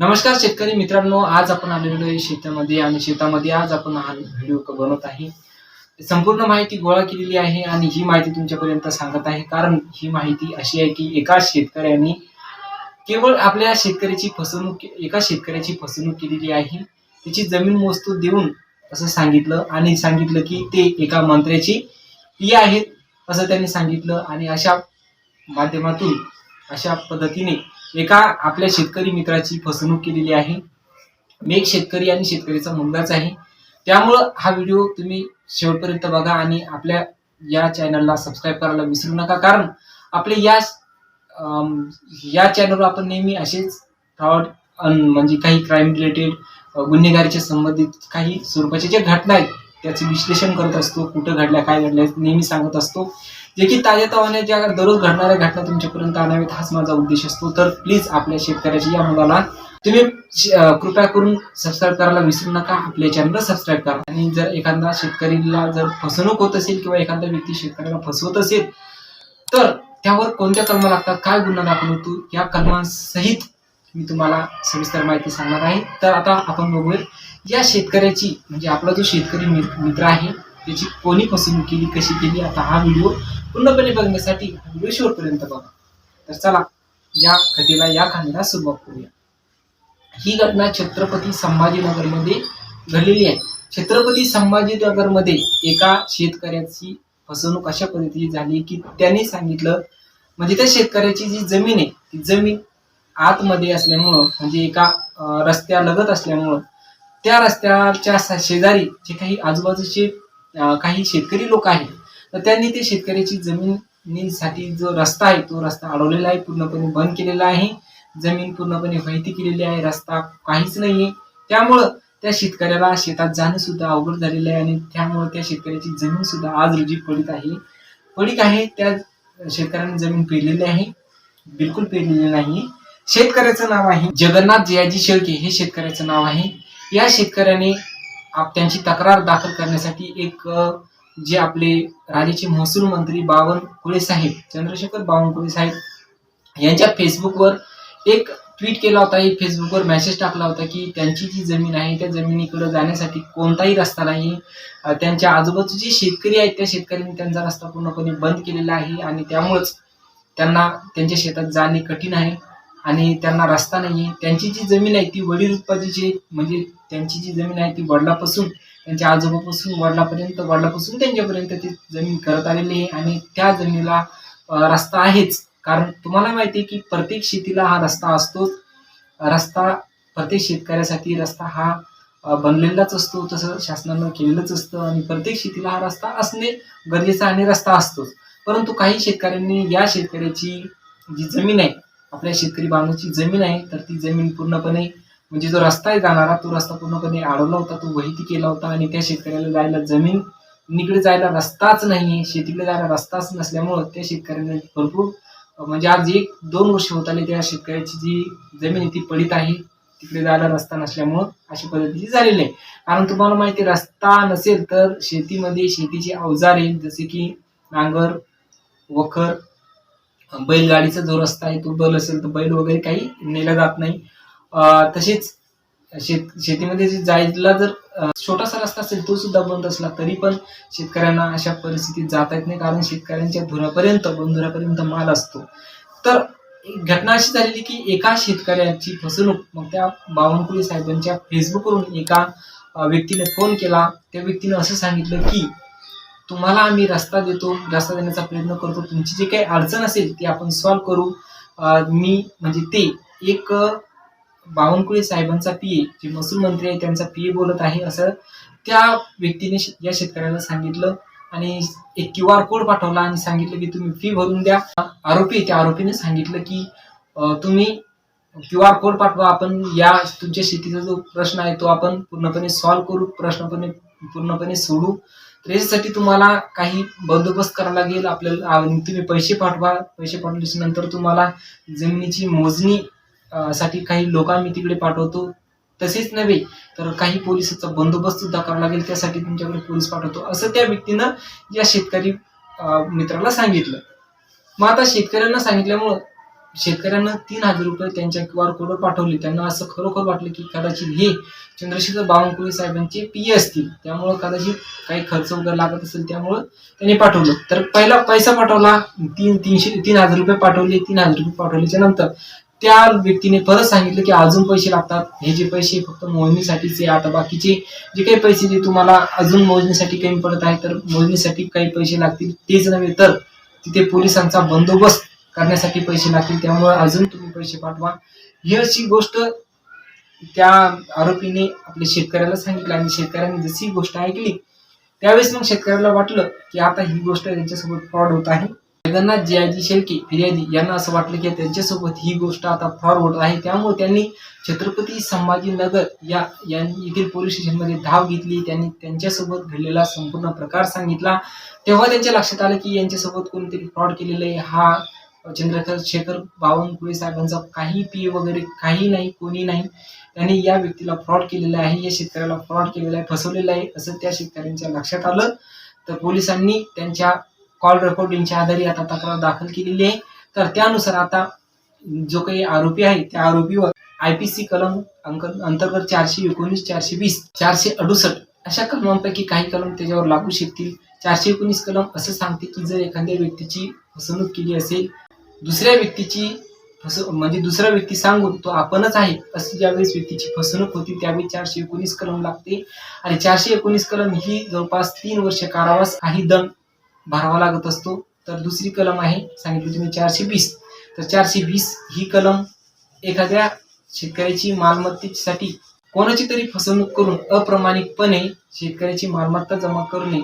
नमस्कार शेतकरी मित्रांनो आज आपण आलेलो आहे शेतामध्ये आणि शेतामध्ये आज आपण हा व्हिडिओ बनवत आहे. संपूर्ण माहिती गोळा केलेली आहे आणि ही माहिती तुमच्यापर्यंत सांगत आहे. कारण ही माहिती अशी आहे की एका शेतकऱ्याने केवळ आपल्या शेतकऱ्याची फसवणूक एका शेतकऱ्याची फसवणूक केलेली आहे. त्याची जमीन मोजतो देऊन असं सांगितलं आणि सांगितलं की ते एका मंत्र्याची पी आहेत असं त्यांनी सांगितलं आणि अशा माध्यमातून अशा पद्धतीने एका आपल्या शेतकरी मित्राची फसवणूक केलेली आहे. मी एक शेतकरी आणि शेतकरीचा मुलगाच आहे. त्यामुळं हा व्हिडिओ तुम्ही शेवटपर्यंत बघा आणि आपल्या या चॅनलला सबस्क्राईब करायला विसरू नका. कारण आपले या या चॅनलवर आपण नेहमी असेच फ्रॉड म्हणजे काही क्राईम रिलेटेड गुन्हेगारीच्या संबंधित काही स्वरूपाच्या ज्या घटना आहेत त्याचे विश्लेषण करत असतो कुठं घडल्या काय घडल्या नेहमी सांगत असतो. जे की ताज्या तवाने ज्या दररोज घडणाऱ्या घटना तुमच्यापर्यंत आणाव्यात हाच माझा उद्देश असतो. तर प्लीज आपल्या शेतकऱ्याच्या या मुलाला तुम्ही कृपया करून सबस्क्राईब करायला विसरू नका. आपल्या चॅनलला सबस्क्राईब करा. आणि जर एखादा शेतकरीला जर फसवणूक होत असेल किंवा एखादा व्यक्ती शेतकऱ्याला फसवत असेल तर त्यावर कोणत्या कलमा लागतात? काय गुन्हा दाखल होतो? या कलमांसहित मी तुम्हाला सविस्तर माहिती सांगणार आहे. तर आता आपण बघूया या शेतकऱ्याची म्हणजे आपला जो शेतकरी मित्र आहे त्याची कोणी फसवणूक केली कशी केली? आता हा व्हिडिओ पूर्णपणे बघण्यासाठी व्हिडिओ शेवटपर्यंत बघा. तर चला या कथेला या कहाणीला सुरुवात करूया. ही घटना छत्रपती संभाजीनगरमध्ये घडलेली आहे. छत्रपती संभाजीनगरमध्ये एका शेतकऱ्याची फसवणूक अशा पद्धतीची झाली की त्यांनी सांगितलं म्हणजे त्या शेतकऱ्याची जी जमीन आहे ती जमीन आतमध्ये असल्यामुळं म्हणजे एका रस्त्या रस्त्यालगत असल्यामुळं त्या रस्त्याच्या शेजारी जे काही आजूबाजूचे काही शेतकरी लोक आहेत तर त्यांनी ते शेतकऱ्याची जमिनीसाठी जो रस्ता आहे तो रस्ता अडवलेला आहे पूर्णपणे बंद केलेला आहे. जमीन पूर्णपणे माहिती केलेली आहे रस्ता काहीच नाहीये. त्यामुळं त्या शेतकऱ्याला शेतात जाणं सुद्धा अवघड झालेलं आहे आणि त्यामुळे त्या शेतकऱ्याची जमीन सुद्धा आज रोजी पडीत आहे. पडीक आहे त्या शेतकऱ्याने जमीन पेरलेली आहे. बिलकुल पेरलेली नाही शेतकऱ्याचं नाव आहे जगन्नाथ जयाजी शेळके हे शेतकऱ्याचं नाव आहे. या शेतकऱ्याने आप- त्यांची तक्रार दाखल करण्यासाठी एक जे आपले राज्याचे महसूल मंत्री बावनकुळे साहेब चंद्रशेखर बावनकुळे साहेब यांच्या फेसबुकवर एक ट्विट केला होता एक फेसबुकवर मेसेज टाकला होता की त्यांची जी जमीन आहे त्या जमिनीकडे जाण्यासाठी कोणताही रस्ता नाही. त्यांच्या आजूबाजूचे शेतकरी आहेत त्या शेतकऱ्यांनी त्यांचा रस्ता पूर्णपणे बंद केलेला आहे आणि त्यामुळेच त्यांना त्यांच्या शेतात जाणे कठीण आहे. आणि त्यांना रस्ता नाही आहे त्यांची जी जमीन आहे ती वडील उत्पादीची म्हणजे त्यांची जी जमीन आहे ती वडिलापासून त्यांच्या आजोबापासून वडिलापर्यंत वडिलापासून त्यांच्यापर्यंत ती जमीन करत आलेली आहे. आणि त्या जमिनीला रस्ता आहेच. कारण तुम्हाला माहिती आहे की प्रत्येक शेतीला हा रस्ता असतोच. रस्ता प्रत्येक शेतकऱ्यासाठी रस्ता हा बनलेलाच असतो. तसं शासनानं केलेलंच असतं. आणि प्रत्येक शेतीला हा रस्ता असणे गरजेचं आणि रस्ता असतोच. परंतु काही शेतकऱ्यांनी या शेतकऱ्याची जी जमीन आहे आपल्या शेतकरी बांधूची जमीन आहे तर ती जमीन पूर्णपणे म्हणजे जो रस्ता आहे जाणारा तो रस्ता पूर्णपणे अडवला होता तो वहिती केला होता आणि त्या शेतकऱ्याला जायला जमीन निकडे जायला रस्ताच नाही शेतीकडे जायला रस्ताच नसल्यामुळं त्या शेतकऱ्याने भरपूर म्हणजे आज एक दोन वर्ष होत आले त्या शेतकऱ्याची जी जमीन आहे ती पडित आहे तिकडे जायला रस्ता नसल्यामुळं अशी पद्धतीची झालेली आहे. कारण तुम्हाला माहिती आहे, रस्ता नसेल तर शेतीमध्ये शेतीची अवजारे जसे की नांगर वखर बैलगाडीचा जो रस्ता आहे तो बल असेल तर बैल वगैरे काही नेला जात नाही. तसेच शेत शेतीमध्ये जे जायला जर छोटासा रस्ता असेल तो सुद्धा बंद असला तरी पण शेतकऱ्यांना अशा परिस्थितीत जाता येत नाही. कारण शेतकऱ्यांच्या धुरापर्यंत बंधुरापर्यंत माल असतो. तर घटना अशी झालेली की एका शेतकऱ्याची फसवणूक मग त्या बावनकुळे साहेबांच्या फेसबुकवरून एका व्यक्तीने फोन केला. त्या व्यक्तीने असं सांगितलं की तुम्हाला आम्ही रस्ता देतो रस्ता देण्याचा प्रयत्न करतो. तुमची जी काही अडचण असेल ती आपण सॉल्व्ह करू. मी म्हणजे ते एक बावनकुळे साहेबांचा पीए जे महसूल मंत्री आहे त्यांचा पी ए बोलत आहे असं त्या व्यक्तीने या शेतकऱ्याला सांगितलं. आणि एक क्यू आर कोड पाठवला आणि सांगितलं की तुम्ही फी भरून द्या. आरोपी त्या आरोपीने सांगितलं की तुम्ही क्यू आर कोड पाठवा. आपण या तुमच्या शेतीचा जो प्रश्न आहे तो आपण पूर्णपणे सॉल्व्ह करू प्रश्नपणे पूर्णपणे सोडू. तर याच्यासाठी तुम्हाला काही बंदोबस्त करावा लागेल. आपल्याला तुम्ही पैसे पाठवा. पैसे पाठवल्याच्या नंतर तुम्हाला जमिनीची मोजणी साठी काही लोक आम्ही तिकडे पाठवतो. तसेच नव्हे तर काही पोलिसाचा बंदोबस्त सुद्धा करावा लागेल. त्यासाठी तुमच्याकडे पोलीस पाठवतो. असं त्या व्यक्तीनं या शेतकरी मित्राला सांगितलं. मग आता शेतकऱ्यांना सांगितल्यामुळं शेतकऱ्यांना तीन हजार रुपये त्यांच्या क्यू आर कोडवर पाठवले. त्यांना असं खरोखर वाटलं की कदाचित हे चंद्रशेखर बावनकुळे साहेबांचे पी असतील. त्यामुळं कदाचित काही खर्च वगैरे लागत असेल त्यामुळं त्यांनी पाठवलं. तर पहिला पैसा पाठवला तीन तीनशे तीन हजार रुपये पाठवले तीन हजार रुपये पाठवल्याच्या नंतर त्या व्यक्तीने परत सांगितलं की अजून पैसे लागतात. हे जे पैसे फक्त मोजणीसाठीचे आता बाकीचे जे काही पैसे जे तुम्हाला अजून मोजणीसाठी कमी पडत आहे तर मोजणीसाठी काही पैसे लागतील तेच नव्हे तर तिथे पोलिसांचा बंदोबस्त करण्यासाठी पैसे लागतील त्यामुळे अजून तुम्ही पैसे पाठवा. ही अशी गोष्ट त्या आरोपीने आपल्या शेतकऱ्याला सांगितलं आणि शेतकऱ्यांनी जशी गोष्ट ऐकली त्यावेळेस मग शेतकऱ्याला वाटलं की आता ही गोष्ट त्यांच्यासोबत फ्रॉड होत आहे. जगन्नाथ जियाजी शेळके फिर्यादी यांना असं वाटलं की त्यांच्यासोबत ही गोष्ट आता फ्रॉड होत आहे. त्यामुळे त्यांनी छत्रपती संभाजीनगर या या- येथील पोलीस स्टेशनमध्ये धाव घेतली. त्यांनी त्यांच्यासोबत घडलेला संपूर्ण प्रकार सांगितला. तेव्हा त्यांच्या लक्षात आलं की यांच्यासोबत कोणीतरी फ्रॉड केलेलं आहे. हा चंद्रशेखर शेखर बावनकुळे साहेबांचा काही पी वगैरे काही नाही कोणी नाही त्यांनी या व्यक्तीला फ्रॉड केलेला आहे या शेतकऱ्याला फ्रॉड केलेला आहे फसवलेलं आहे असं त्या शेतकऱ्यांच्या लक्षात आलं. तर पोलिसांनी त्यांच्या कॉल रेकॉर्डिंगच्या आधारे आता तक्रार दाखल केलेली आहे. तर त्यानुसार आता जो काही आरोपी आहे त्या आरोपीवर आयपीसी कलम अंक अंतर्गत चारशे एकोणीस चारशे वीस चारशे अडुसष्ट अशा कलमांपैकी काही कलम त्याच्यावर लागू शकतील. चारशे एकोणीस कलम असं सांगते की जर एखाद्या व्यक्तीची फसवणूक केली असेल दुसऱ्या व्यक्तीची फसव म्हणजे दुसरा व्यक्ती सांगून तो आपणच आहे अशी ज्यावेळेस व्यक्तीची फसवणूक होती त्यावेळी चारशे एकोणीस कलम लागते. आणि चारशे एकोणीस कलम ही जवळपास तीन वर्ष कारावास काही दंड भरावा लागत असतो. तर दुसरी कलम आहे सांगितली तुम्ही चारशे वीस. तर चारशे वीस ही कलम एखाद्या शेतकऱ्याची मालमत्तेसाठी कोणाची तरी फसवणूक करून अप्रमाणिकपणे शेतकऱ्याची मालमत्ता जमा करणे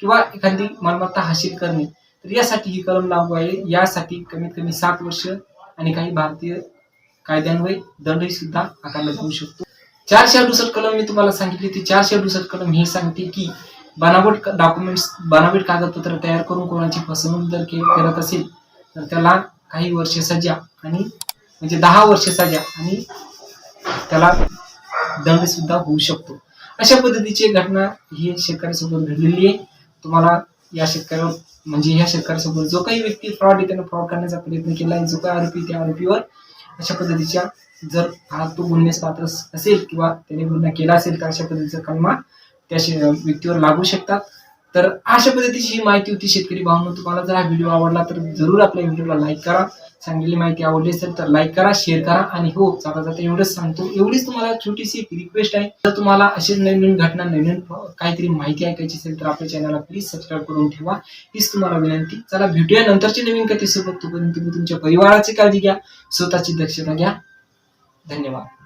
किंवा एखादी मालमत्ता हासिल करणे तर यासाठी ही कलम लागू आहे. यासाठी कमीत कमी सात वर्ष आणि काही भारतीय कायद्यान्वये दंडही सुद्धा आकारला जाऊ शकतो. चारशे अडुसष्ट कलम मी तुम्हाला सांगितली ती चारशे अडुसष्ट कलम हे सांगते की बनावट डॉक्युमेंट्स बनावट कागदपत्र तयार करून कोणाची फसवणूक जर के- करत असेल तर त्याला काही वर्ष सजा आणि म्हणजे दहा वर्ष सजा आणि त्याला दंड सुद्धा होऊ शकतो. अशा पद्धतीची घटना ही शेतकऱ्यासोबत घडलेली आहे. तुम्हाला या शेतकऱ्यावर म्हणजे ह्या सरकारसमोर जो काही व्यक्ती फ्रॉड आहे त्यानं फ्रॉड करण्याचा प्रयत्न केला आहे जो काही आरोपी त्या आरोपीवर अशा पद्धतीच्या जर हा तो गुन्हेस पात्र असेल किंवा त्याने गुन्हा केला असेल तर अशा पद्धतीचा कलमा त्या शे- व्यक्तीवर लागू शकतात. तर अशा पद्धतीची ही माहिती होती शेतकरी भावना तुम्हाला जर हा व्हिडिओ आवडला तर जरूर आपल्या व्हिडिओला लाईक करा. सांगलेली माहिती आवडली असेल तर लाईक करा शेअर करा आणि हो जाता जाता एवढंच सांगतो. एवढीच तुम्हाला छोटीशी एक रिक्वेस्ट आहे. जर तुम्हाला अशी नवीन नवीन घटना नवीन नवीन काहीतरी माहिती ऐकायची असेल तर आपल्या चॅनलला प्लीज सबस्क्राईब करून ठेवा. हीच तुम्हाला विनंती. चला भेटूया नंतरची नवीन कथेसोबत. तोपर्यंत तुम्ही तुमच्या परिवाराची काळजी घ्या स्वतःची दक्षता घ्या. धन्यवाद.